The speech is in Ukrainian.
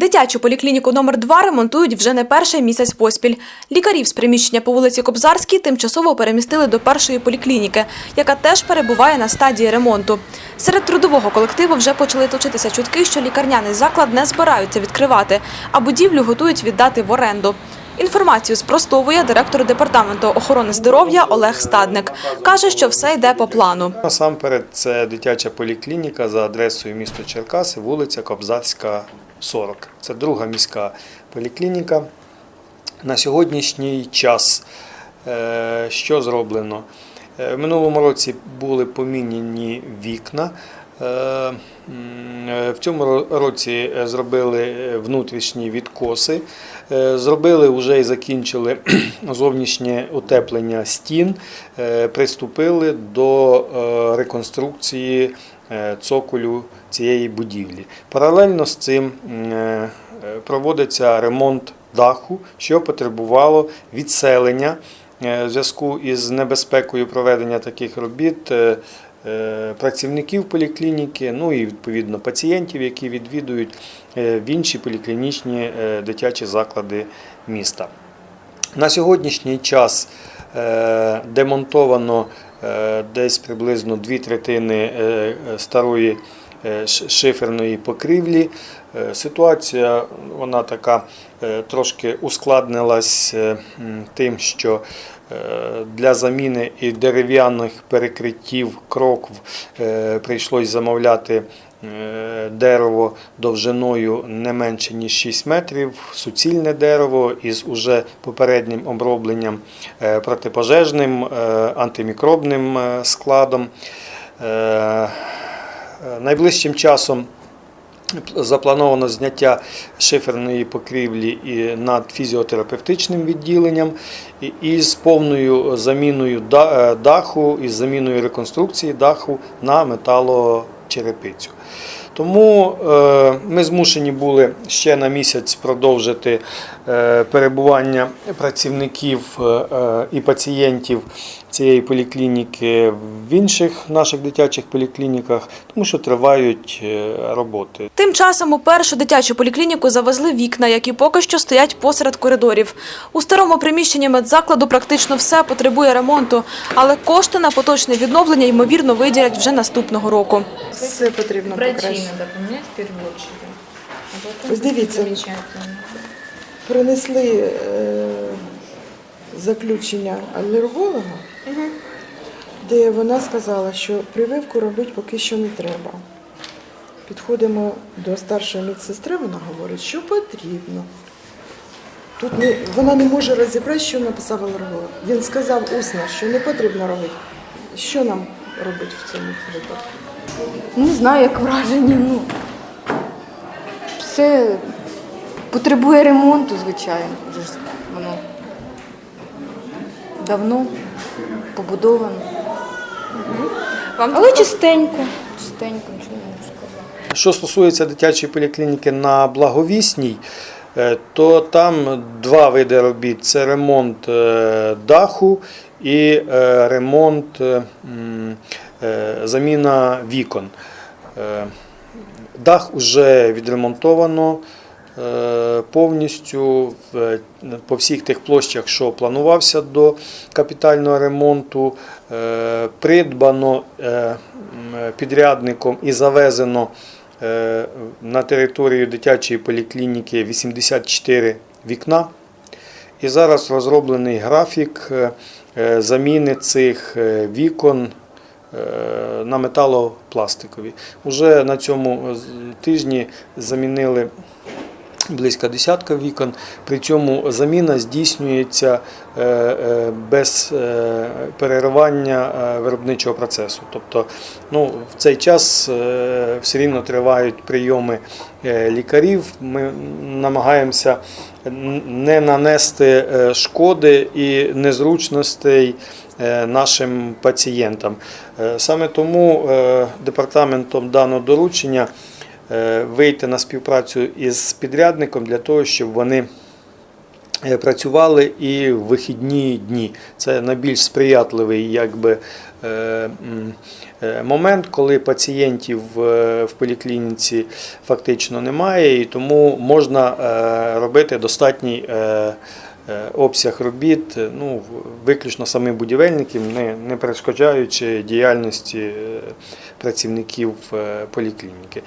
Дитячу поліклініку номер 2 ремонтують вже не перший місяць поспіль. Лікарів з приміщення по вулиці Кобзарській тимчасово перемістили до першої поліклініки, яка теж перебуває на стадії ремонту. Серед трудового колективу вже почали точитися чутки, що лікарняний заклад не збираються відкривати, а будівлю готують віддати в оренду. Інформацію спростовує директор департаменту охорони здоров'я Олег Стадник. Каже, що все йде по плану. Насамперед, це дитяча поліклініка за адресою місто Черкаси, вулиця Кобзарська, 40. Це друга міська поліклініка. На сьогоднішній час е, що зроблено? Е, В минулому році були поміняні вікна. Е, В цьому році зробили внутрішні відкоси, зробили вже і закінчили зовнішнє утеплення стін, приступили до реконструкції цоколю цієї будівлі. Паралельно з цим е, проводиться ремонт даху, що потребувало відселення Е, в зв'язку із небезпекою проведення таких робіт е, е, працівників поліклініки, ну і відповідно пацієнтів, які відвідують е, в інші поліклінічні е, дитячі заклади міста. На сьогоднішній час е, демонтовано е, десь приблизно дві третини е, е, старої е, шиферної покрівлі. Е, Ситуація вона така е, трошки ускладнилась е, тим, що е, для заміни і дерев'яних перекриттів крокв е, прийшлось замовляти е, дерево довжиною не менше ніж 6 метрів, суцільне дерево із уже попереднім обробленням е, протипожежним, е, антимікробним е, складом. Е, Найближчим часом заплановано зняття шиферної покрівлі над фізіотерапевтичним відділенням і- з повною заміною е, даху і заміною реконструкції даху на металочерепицю. Тому е, ми змушені були ще на місяць продовжити перебування працівників і пацієнтів цієї поліклініки в інших наших дитячих поліклініках, тому що тривають е, роботи. Тим часом у першу дитячу поліклініку завезли вікна, які поки що стоять посеред коридорів. У старому приміщенні медзакладу практично все потребує ремонту, але кошти на поточне відновлення ймовірно виділять вже наступного року. Все потрібно покращити. Ось дивіться. Принесли е, заключення алерголога, де вона сказала, що прививку робити поки що не треба. Підходимо до старшої медсестри, вона говорить, що потрібно. Тут не, вона не може розібрати, що написав алерголог. Він сказав усно, що не потрібно робити. Що нам робити в цьому випадку? Не знаю, як враження. Ну, все потребує ремонту, звичайно. Давно побудовано. Але чистенько, чистенько, нічого не можу сказати. Що стосується дитячої поліклініки на Благовісній, е, то там два види робіт: це ремонт е, даху і е, ремонт заміна вікон. Дах вже відремонтовано повністю по всіх тих площах, що планувався до капітального ремонту. Е, Придбано е, підрядником і завезено е, на територію дитячої поліклініки 84 вікна. І зараз розроблений графік е, е, заміни цих е, вікон е, на металопластикові. Уже на цьому е, тижні замінили близько десятка вікон. При цьому заміна здійснюється е, е, без е, переривання виробничого процесу. Тобто ну, в цей час все рівно тривають прийоми лікарів. Ми намагаємося не нанести шкоди і незручностей нашим пацієнтам. Саме тому департаментом дано доручення вийти на співпрацю із підрядником для того, щоб вони е, працювали і в вихідні дні. Це найбільш сприятливий якби, е, е, момент, коли пацієнтів е, в поліклініці фактично немає, і тому можна е, робити достатній е, е, обсяг робіт, е, ну, виключно самим будівельникам, не, не перешкоджаючи діяльності е, працівників е, поліклініки.